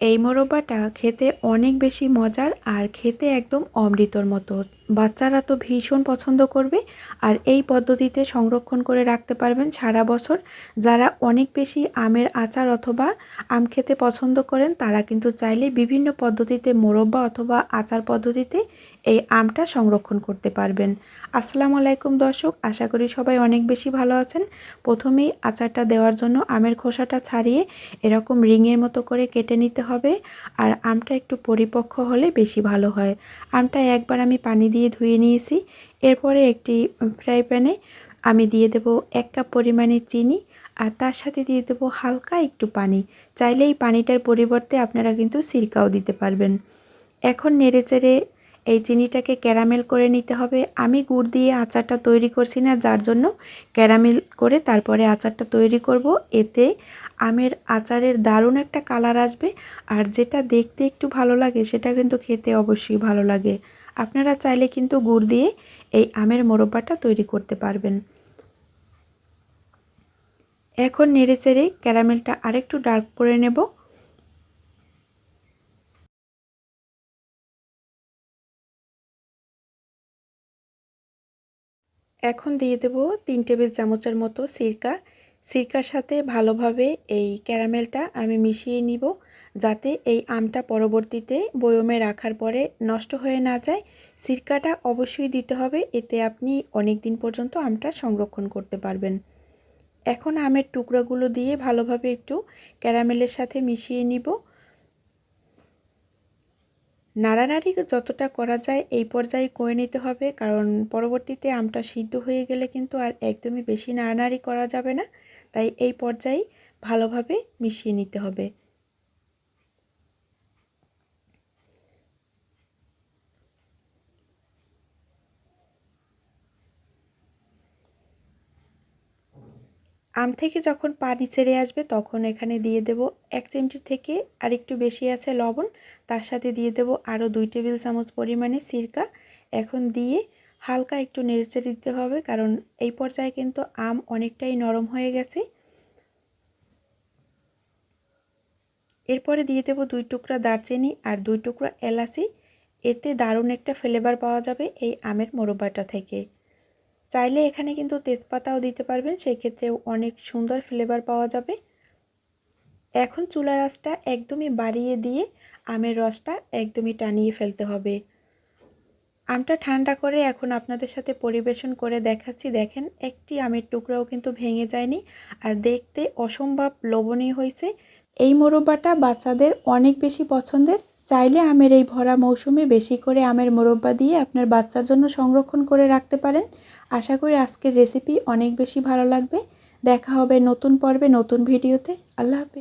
এই মোরব্বাটা খেতে অনেক বেশি মজার আর খেতে একদম অমৃতর মতো। বাচ্চারা তো ভীষণ পছন্দ করবে আর এই পদ্ধতিতে সংরক্ষণ করে রাখতে পারবেন সারা বছর। যারা অনেক বেশি আমের আচার অথবা আম খেতে পছন্দ করেন, তারা কিন্তু চাইলে বিভিন্ন পদ্ধতিতে মোরব্বা অথবা আচার পদ্ধতিতে এই আমটা সংরক্ষণ করতে পারবেন। আসসালামু আলাইকুম দর্শক, আশা করি সবাই অনেক বেশি ভালো আছেন। প্রথমেই আচারটা দেওয়ার জন্য আমের খোসাটা ছাড়িয়ে এরকম রিংয়ের মতো করে কেটে নিতে হবে। আর আমটা একটু পরিপক্ক হলে বেশি ভালো হয়। আমটা একবার আমি পানি দিয়ে ধুয়ে নিয়েছি। এরপরে একটি ফ্রাই প্যানে আমি দিয়ে দেব এক কাপ পরিমাণে চিনি আর তার সাথে দিয়ে দেবো হালকা একটু পানি। চাইলে এই পানিটার পরিবর্তে আপনারা কিন্তু সিরকাও দিতে পারবেন। এখন নেড়ে চেড়ে এই চিনিটাকে ক্যারামেল করে নিতে হবে। আমি গুড় দিয়ে আচারটা তৈরি করছি না, যার জন্য ক্যারামেল করে তারপরে আচারটা তৈরি করব। এতে আমের আচারের দারুণ একটা কালার আসবে আর যেটা দেখতে একটু ভালো লাগে, সেটা কিন্তু খেতে অবশ্যই ভালো লাগে। আপনারা চাইলে কিন্তু গুড় দিয়ে এই আমের মোরব্বাটা তৈরি করতে পারবেন। এখন নেড়ে চেড়ে ক্যারামেলটা আরেকটু ডার্ক করে নেব। এখন দিয়ে দেব তিন টেবিল চামচের মতো সিরকা। সিরকার সাথে ভালোভাবে এই ক্যারামেলটা আমি মিশিয়ে নিব। যাতে এই আমটা পরবর্তীতে বয়মে রাখার পরে নষ্ট হয়ে না যায়, সিরকাটা অবশ্যই দিতে হবে। এতে আপনি অনেক দিন পর্যন্ত আমটা সংরক্ষণ করতে পারবেন। এখন আমের টুকরোগুলো দিয়ে ভালোভাবে একটু ক্যারামেলের সাথে মিশিয়ে নিব। নাড়ানাড়ি যতটা করা যায় এই পর্যায়ে করে নিতে হবে, কারণ পরবর্তীতে আমটা সিদ্ধ হয়ে গেলে কিন্তু আর একদমই বেশি নাড়ানাড়ি করা যাবে না। তাই এই পর্যায়ে ভালোভাবে মিশিয়ে নিতে হবে। আম থেকে যখন পানি ছেড়ে আসবে তখন এখানে দিয়ে দেব এক চিমটি থেকে আর একটু বেশি আছে লবণ। তার সাথে দিয়ে দেব আরও দুই টেবিল চামচ পরিমাণে সিরকা। এখন দিয়ে হালকা একটু নেড়েচেড়ে দিতে হবে কারণ এই পর্যায়ে কিন্তু আম অনেকটাই নরম হয়ে গেছে। এরপরে দিয়ে দেব দুই টুকরা দারচিনি আর দুই টুকরা এলাচি। এতে দারুণ একটা ফ্লেভার পাওয়া যাবে এই আমের মোরব্বাটা থেকে। চাইলে এখানে কিন্তু তেজপাতাও দিতে পারবেন, সেক্ষেত্রেও অনেক সুন্দর ফ্লেভার পাওয়া যাবে। এখন চুলা রাসটা একদমই বাড়িয়ে দিয়ে আমের রসটা একদমই টানিয়ে ফেলতে হবে। আমটা ঠান্ডা করে এখন আপনাদের সাথে পরিবেশন করে দেখাচ্ছি। দেখেন, একটি আমের টুকরাও কিন্তু ভেঙে যায়নি আর দেখতে অসম্ভব লোভনীয় হয়েছে। এই মোরব্বাটা বাচ্চাদের অনেক বেশি পছন্দের। চাইলে আমের এই ভরা মৌসুমে বেশি করে আমের মোরব্বা দিয়ে আপনার বাচ্চার জন্য সংরক্ষণ করে রাখতে পারেন। আশা করি আজকের রেসিপি অনেক বেশি ভালো লাগবে। দেখা হবে নতুন পর্বে নতুন ভিডিওতে। আল্লাহ হাফিজ।